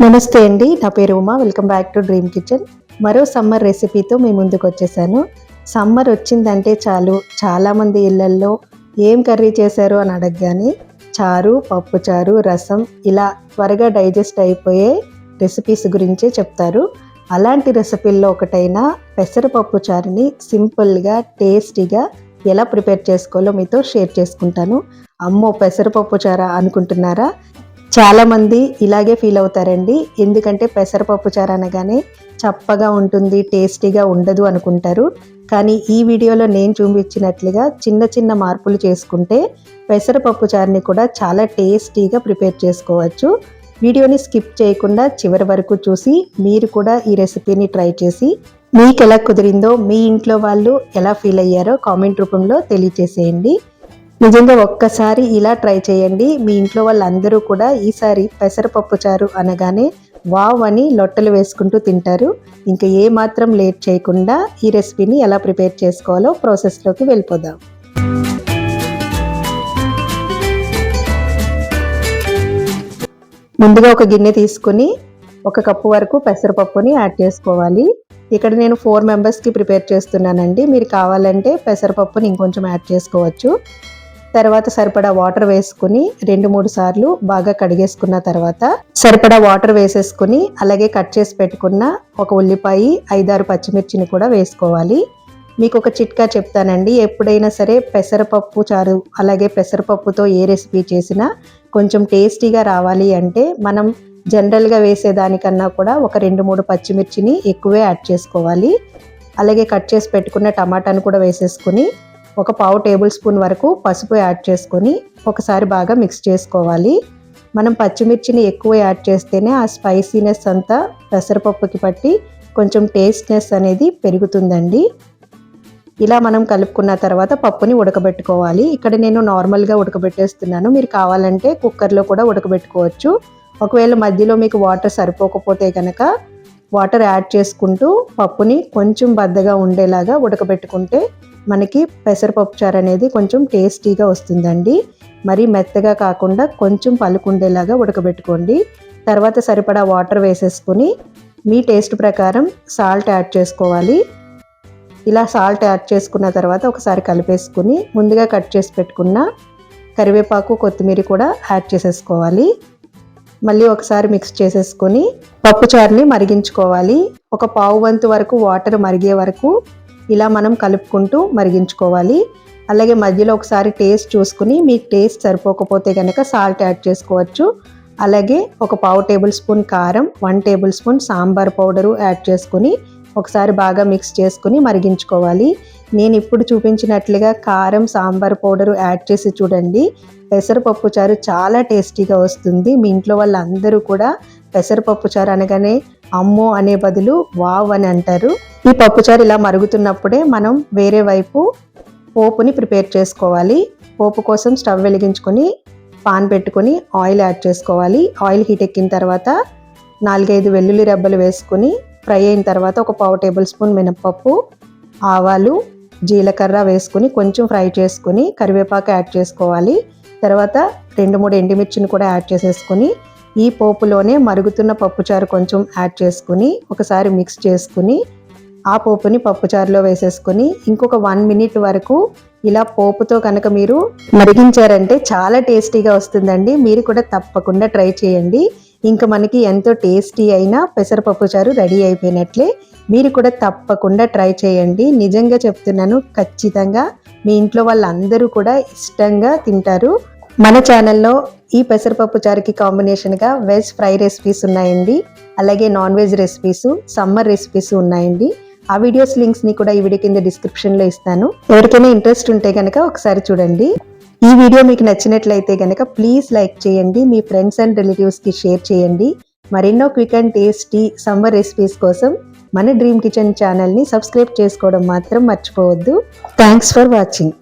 నమస్తే అండి నా పేరు Uma. Welcome back to dream kitchen. మరో సమ్మర్ రెసిపీతో మీ ముందుకు వచ్చేసాను. సమ్మర్ వచ్చిందంటే చాలు. చాలామంది ఇళ్ళల్లో ఏం కర్రీ చేశారు అని అడగగానే చారు పప్పు చారు రసం ఇలా త్వరగా డైజెస్ట్ అయిపోయే రెసిపీస్ గురించే చెప్తారు. అలాంటి రెసిపీల్లో ఒకటైన పెసరపప్పు చారుని సింపుల్గా టేస్టీగా ఎలా ప్రిపేర్ చేసుకోవాలో మీతో షేర్ చేసుకుంటాను. అమ్మో పెసరపప్పు చారా అనుకుంటున్నారా? చాలామంది ఇలాగే ఫీల్ అవుతారండి. ఎందుకంటే పెసరపప్పు చారు అనగానే చప్పగా ఉంటుంది టేస్టీగా ఉండదు అనుకుంటారు. కానీ ఈ వీడియోలో నేను చూపించినట్లుగా చిన్న చిన్న మార్పులు చేసుకుంటే పెసరపప్పు చారుని కూడా చాలా టేస్టీగా ప్రిపేర్ చేసుకోవచ్చు. వీడియోని స్కిప్ చేయకుండా చివరి వరకు చూసి మీరు కూడా ఈ రెసిపీని ట్రై చేసి మీకు ఎలా కుదిరిందో మీ ఇంట్లో వాళ్ళు ఎలా ఫీల్ అయ్యారో కామెంట్ రూపంలో తెలియచేసేయండి. నిజంగా ఒక్కసారి ఇలా ట్రై చేయండి. మీ ఇంట్లో వాళ్ళందరూ కూడా ఈసారి పెసరపప్పు చారు అనగానే వావ్ అని లొట్టలు వేసుకుంటూ తింటారు. ఇంకా ఏ మాత్రం లేట్ చేయకుండా ఈ రెసిపీని ఎలా ప్రిపేర్ చేసుకోవాలో ప్రాసెస్లోకి వెళ్ళిపోదాం. ముందుగా ఒక గిన్నె తీసుకుని ఒక కప్పు వరకు పెసరపప్పుని యాడ్ చేసుకోవాలి. ఇక్కడ నేను ఫోర్ మెంబర్స్కి ప్రిపేర్ చేస్తున్నానండి. మీరు కావాలంటే పెసరపప్పుని ఇంకొంచెం యాడ్ చేసుకోవచ్చు. తర్వాత సరిపడా వాటర్ వేసుకుని రెండు మూడు సార్లు బాగా కడిగేసుకున్న తర్వాత సరిపడా వాటర్ వేసేసుకుని అలాగే కట్ చేసి పెట్టుకున్న ఒక ఉల్లిపాయ ఐదారు పచ్చిమిర్చిని కూడా వేసుకోవాలి. మీకు ఒక చిట్కా చెప్తానండి ఎప్పుడైనా సరే పెసరపప్పు చారు అలాగే పెసరపప్పుతో ఏ రెసిపీ చేసినా కొంచెం టేస్టీగా రావాలి అంటే మనం జనరల్గా వేసేదానికన్నా కూడా ఒక రెండు మూడు పచ్చిమిర్చిని ఎక్కువే యాడ్ చేసుకోవాలి. అలాగే కట్ చేసి పెట్టుకున్న టమాటాను కూడా వేసేసుకుని ఒక పావు టేబుల్ స్పూన్ వరకు పసుపు యాడ్ చేసుకొని ఒకసారి బాగా మిక్స్ చేసుకోవాలి. మనం పచ్చిమిర్చిని ఎక్కువ యాడ్ చేస్తేనే ఆ స్పైసీనెస్ అంతా పెసరపప్పుకి పట్టి కొంచెం టేస్ట్నెస్ అనేది పెరుగుతుందండి. ఇలా మనం కలుపుకున్న తర్వాత పప్పుని ఉడకబెట్టుకోవాలి. ఇక్కడ నేను నార్మల్గా ఉడకబెట్టేస్తున్నాను. మీరు కావాలంటే కుక్కర్లో కూడా ఉడకబెట్టుకోవచ్చు. ఒకవేళ మధ్యలో మీకు వాటర్ సరిపోకపోతే కనుక వాటర్ యాడ్ చేసుకుంటూ పప్పుని కొంచెం బద్దగా ఉండేలాగా ఉడకబెట్టుకుంటే మనకి పెసరపప్పు చారు అనేది కొంచెం టేస్టీగా వస్తుందండి. మరి మెత్తగా కాకుండా కొంచెం పలుకుండేలాగా ఉడకబెట్టుకోండి. తర్వాత సరిపడా వాటర్ వేసేసుకుని మీ టేస్ట్ ప్రకారం సాల్ట్ యాడ్ చేసుకోవాలి. ఇలా సాల్ట్ యాడ్ చేసుకున్న తర్వాత ఒకసారి కలిపేసుకుని ముందుగా కట్ చేసి పెట్టుకున్న కరివేపాకు కొత్తిమీర కూడా యాడ్ చేసేసుకోవాలి. మళ్ళీ ఒకసారి మిక్స్ చేసేసుకొని పప్పుచారుని మరిగించుకోవాలి. ఒక పావు వంతు వరకు వాటర్ మరిగే వరకు ఇలా మనం కలుపుకుంటూ మరిగించుకోవాలి. అలాగే మధ్యలో ఒకసారి టేస్ట్ చూసుకుని మీకు టేస్ట్ సరిపోకపోతే కనుక సాల్ట్ యాడ్ చేసుకోవచ్చు. అలాగే ఒక పావు టేబుల్ స్పూన్ కారం one table spoon sambar powder add చేసుకుని ఒకసారి బాగా మిక్స్ చేసుకుని మరిగించుకోవాలి. నేను ఇప్పుడు చూపించినట్లుగా కారం సాంబార్ పౌడరు యాడ్ చేసి చూడండి. పెసరపప్పు చారు చాలా టేస్టీగా వస్తుంది. మీ ఇంట్లో వాళ్ళందరూ కూడా పెసరపప్పు చారు అనగానే అమ్మో అనే బదులు వావ్ అని అంటారు. ఈ పప్పుచారు ఇలా మరుగుతున్నప్పుడే మనం వేరే వైపు పోపుని ప్రిపేర్ చేసుకోవాలి. పోపు కోసం స్టవ్ వెలిగించుకొని పాన్ పెట్టుకొని ఆయిల్ యాడ్ చేసుకోవాలి. ఆయిల్ హీట్ ఎక్కిన తర్వాత నాలుగైదు వెల్లుల్లి రెబ్బలు వేసుకొని ఫ్రై అయిన తర్వాత ఒక పావు టేబుల్ స్పూన్ మినప్పప్పు ఆవాలు జీలకర్ర వేసుకుని కొంచెం ఫ్రై చేసుకుని కరివేపాకు యాడ్ చేసుకోవాలి. తర్వాత రెండు మూడు ఎండుమిర్చిని కూడా యాడ్ చేసేసుకొని ఈ పోపులోనే మరుగుతున్న పప్పుచారు కొంచెం యాడ్ చేసుకుని ఒకసారి మిక్స్ చేసుకుని ఆ పోపుని పప్పుచారులో వేసేసుకొని ఇంకొక వన్ మినిట్ వరకు ఇలా పోపుతో కనుక మీరు మరిగించారంటే చాలా టేస్టీగా వస్తుందండి. మీరు కూడా తప్పకుండా ట్రై చేయండి. ఇంకా మనకి ఎంతో టేస్టీ అయిన పెసరపప్పు చారు రెడీ అయిపోయినట్లే మీరు కూడా తప్పకుండా ట్రై చేయండి. నిజంగా చెప్తున్నాను ఖచ్చితంగా మీ ఇంట్లో వాళ్ళందరూ కూడా ఇష్టంగా తింటారు. మన ఛానల్లో ఈ పెసరపప్పు చారుకి కాంబినేషన్గా వెజ్ ఫ్రై రెసిపీస్ ఉన్నాయండి. అలాగే non veg recipes summer recipes ఉన్నాయండి. ఆ వీడియోస్ లింక్స్ని కూడా ఈ వీడియో కింద డిస్క్రిప్షన్లో ఇస్తాను. ఎవరికైనా ఇంట్రెస్ట్ ఉంటే కనుక ఒకసారి చూడండి. ఈ వీడియో మీకు నచ్చినట్లయితే కనుక ప్లీజ్ లైక్ చేయండి. మీ ఫ్రెండ్స్ అండ్ రిలేటివ్స్కి షేర్ చేయండి. మరెన్నో quick and tasty summer recipes కోసం మన డ్రీమ్ కిచెన్ ఛానల్ని సబ్స్క్రైబ్ చేసుకోవడం మాత్రం మర్చిపోవద్దు. Thanks for watching